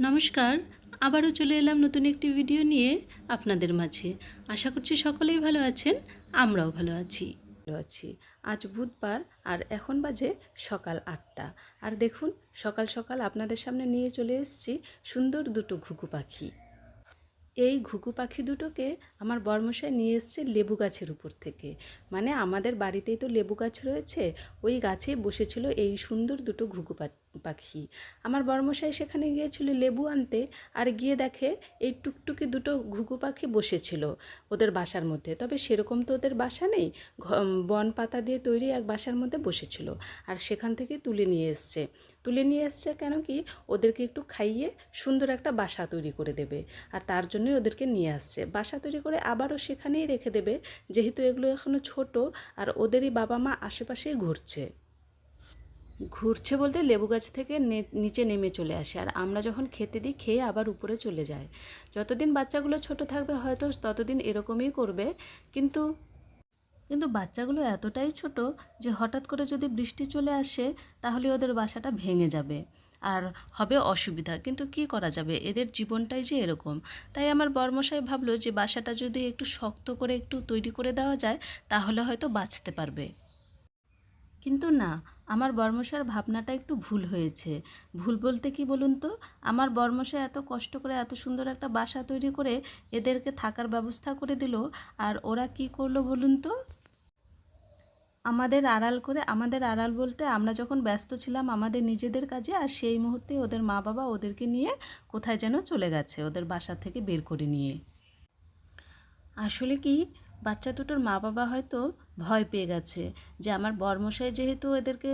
নমস্কার, আবারও চলে এলাম নতুন একটি ভিডিও নিয়ে আপনাদের মাঝে। আশা করছি সকলেই ভালো আছেন, আমরাও ভালো আছি। ভালো আছি। আজ বুধবার আর এখন বাজে সকাল আটটা। আর দেখুন, সকাল সকাল আপনাদের সামনে নিয়ে চলে এসেছি সুন্দর দুটো ঘুঘু পাখি। এই ঘুঘু পাখি দুটোকে আমার বর্মশাই নিয়ে এসছে লেবু গাছের উপর থেকে। মানে আমাদের বাড়িতেই তো লেবু গাছ রয়েছে, ওই গাছে বসেছিল এই সুন্দর দুটো ঘুঘু পা- পাখি। আমার বর্মশাই সেখানে গিয়েছিল লেবু আনতে আর গিয়ে দেখে এই টুকটুকি দুটো ঘুঘু পাখি বসেছিল ওদের বাসার মধ্যে। তবে সেরকম তো ওদের বাসা নেই। বন পাতা দিয়ে তৈরি এক বাসার মধ্যে বসেছিল আর সেখান থেকে তুলে নিয়ে এসছে। তুলে নিয়ে এসছে কেন কি? ওদেরকে একটু খাইয়ে সুন্দর একটা বাসা তৈরি করে দেবে আর তার জন্যই ওদেরকে নিয়ে আসছে। বাসা তৈরি করে আবারও সেখানেই রেখে দেবে, যেহেতু এগুলো এখনও ছোট আর ওদেরই বাবা মা আশেপাশেই ঘুরছে। ঘুরছে বলতে লেবু গাছ থেকে নিচে নেমে চলে আসে। আর আমরা যখন খেতে দিই, খেয়ে আবার উপরে চলে যায়। যতদিন বাচ্চাগুলো ছোট থাকবে, হয়তো ততদিন এরকমই করবে। কিন্তু কিন্তু বাচ্চাগুলো এতটাই ছোট যে হঠাৎ করে যদি বৃষ্টি চলে আসে, তাহলে ওদের বাসাটা ভেঙে যাবে। আর হবে অসুবিধা। কিন্তু কি করা যাবে? এদের জীবনটাই যে এরকম। তাই আমার বর্মশাই ভাবলো যে বাসাটা যদি একটু শক্ত করে একটু তৈরি করে দেওয়া যায়, তাহলে হয়তো বাঁচতে পারবে। কিন্তু না, আমার বর্মশার ভাবনাটা একটু ভুল হয়েছে। ভুল বলতে কি বলুন তো? আমার বর্মশা এত কষ্ট করে, এত সুন্দর একটা বাসা তৈরি করে এদেরকে থাকার ব্যবস্থা করে দিল, আর ওরা কি করল বলুন তো? আমাদের আড়াল করে, আমাদের আড়াল বলতে আমরা যখন ব্যস্ত ছিলাম আমাদের নিজেদের কাজে, আর সেই মুহূর্তে ওদের মা বাবা ওদেরকে নিয়ে কোথায় যেন চলে গেছে, ওদের বাসা থেকে বের করে নিয়ে। আসলে কি, বাচ্চা দুটোর মা বাবা হয়তো ভয় পেয়ে গেছে যে আমার বর্মশাই যেহেতু এদেরকে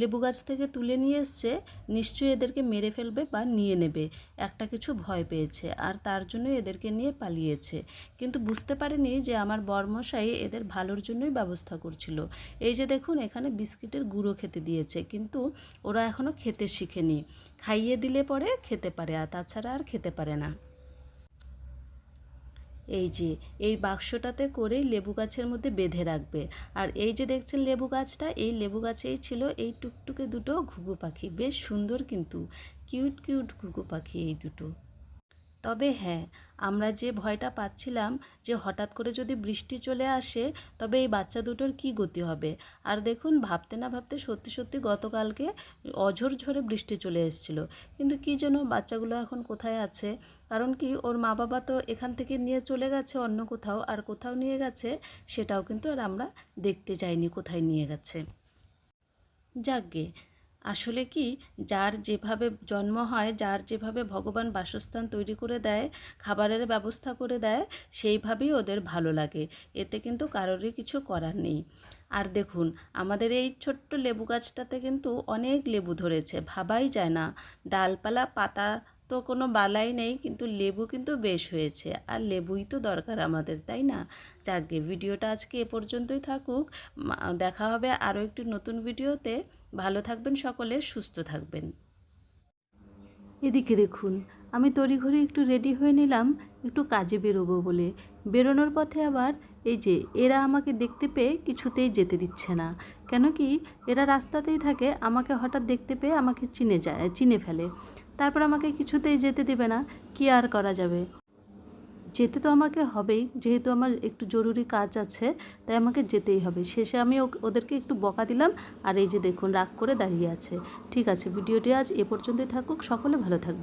লেবু গাছ থেকে তুলে নিয়ে এসছে, নিশ্চয়ই এদেরকে মেরে ফেলবে বা নিয়ে নেবে। একটা কিছু ভয় পেয়েছে আর তার জন্য এদেরকে নিয়ে পালিয়েছে। কিন্তু বুঝতে পারেনি যে আমার বর্মশাই এদের ভালোর জন্যই ব্যবস্থা করছিল। এই যে দেখুন, এখানে বিস্কিটের গুঁড়ো খেতে দিয়েছে। কিন্তু ওরা এখনও খেতে শিখেনি। খাইয়ে দিলে পরে খেতে পারে, আর তাছাড়া আর খেতে পারে না। এই যে, এই বাক্সটাতে করেই লেবু গাছের মধ্যে বেঁধে রাখবে। আর এই যে দেখছেন লেবু গাছটা, এই লেবু গাছেই ছিল এই টুকটুকে দুটো ঘুঘু পাখি। বেশ সুন্দর কিন্তু। কিউট কিউট ঘুঘু পাখি এই দুটো। তবে হ্যাঁ আমরা যে ভয়টা পাচ্ছিলাম যে হঠাৎ করে যদি বৃষ্টি চলে আসে, তবে এই বাচ্চা দুটোর কি গতি হবে? আর দেখুন, ভাবতে না ভাবতে সত্যি সত্যি গতকালকে অঝোর ঝরে বৃষ্টি চলে এসেছিল। কিন্তু কি যেন বাচ্চাগুলো এখন কোথায় আছে? কারণ কি, ওর মা বাবা তো এখান থেকে নিয়ে চলে গেছে অন্য কোথাও, আর কোথাও নিয়ে গেছে, সেটাও কিন্তু আর আমরা দেখতে যাইনি কোথায় নিয়ে গেছে। যাকগে আসলে কি, যার যেভাবে জন্ম হয়, যার যেভাবে ভগবান বাসস্থান তৈরি করে দেয়, খাবারের ব্যবস্থা করে দেয়, সেইভাবেই ওদের ভালো লাগে। এতে কিন্তু কারোরই কিছু করার নেই। আর দেখুন, আমাদের এই ছোট্ট লেবু গাছটাতে কিন্তু অনেক লেবু ধরেছে, ভাবাই যায় না। ডালপালা, পাতা তো কোনো বালাই নেই, কিন্তু লেবু কিন্তু বেশ হয়েছে। আর লেবুই তো দরকার আমাদের, তাই না? যাকগে ভিডিওটা আজকে এ পর্যন্তই থাকুক। দেখা হবে আরও একটি নতুন ভিডিওতে। ভালো থাকবেন সকলে, সুস্থ থাকবেন। এদিকে দেখুন, আমি তড়িঘড়ি একটু রেডি হয়ে নিলাম, একটু কাজে বেরোবো বলে। বেরোনোর পথে আবার এই যে, এরা আমাকে দেখতে পেয়ে কিছুতেই যেতে দিচ্ছে না। কেন কি, এরা রাস্তাতেই থাকে, আমাকে হঠাৎ দেখতে পেয়ে আমাকে চিনে যায়, চিনে ফেলে। তারপর আমাকে কিছুতেই যেতে দেবে না, কি আর করা যাবে? যেতে তো আমাকে হবেই, যেহেতু আমার একটু জরুরি কাজ আছে, তাই আমাকে যেতেই হবে। শেষে আমি ওদেরকে একটু বকা দিলাম, আর এই যে দেখুন, রাগ করে দাঁড়িয়ে আছে। ঠিক আছে, ভিডিওটি আজ এ পর্যন্তই থাকুক, সকলে ভালো থাকবে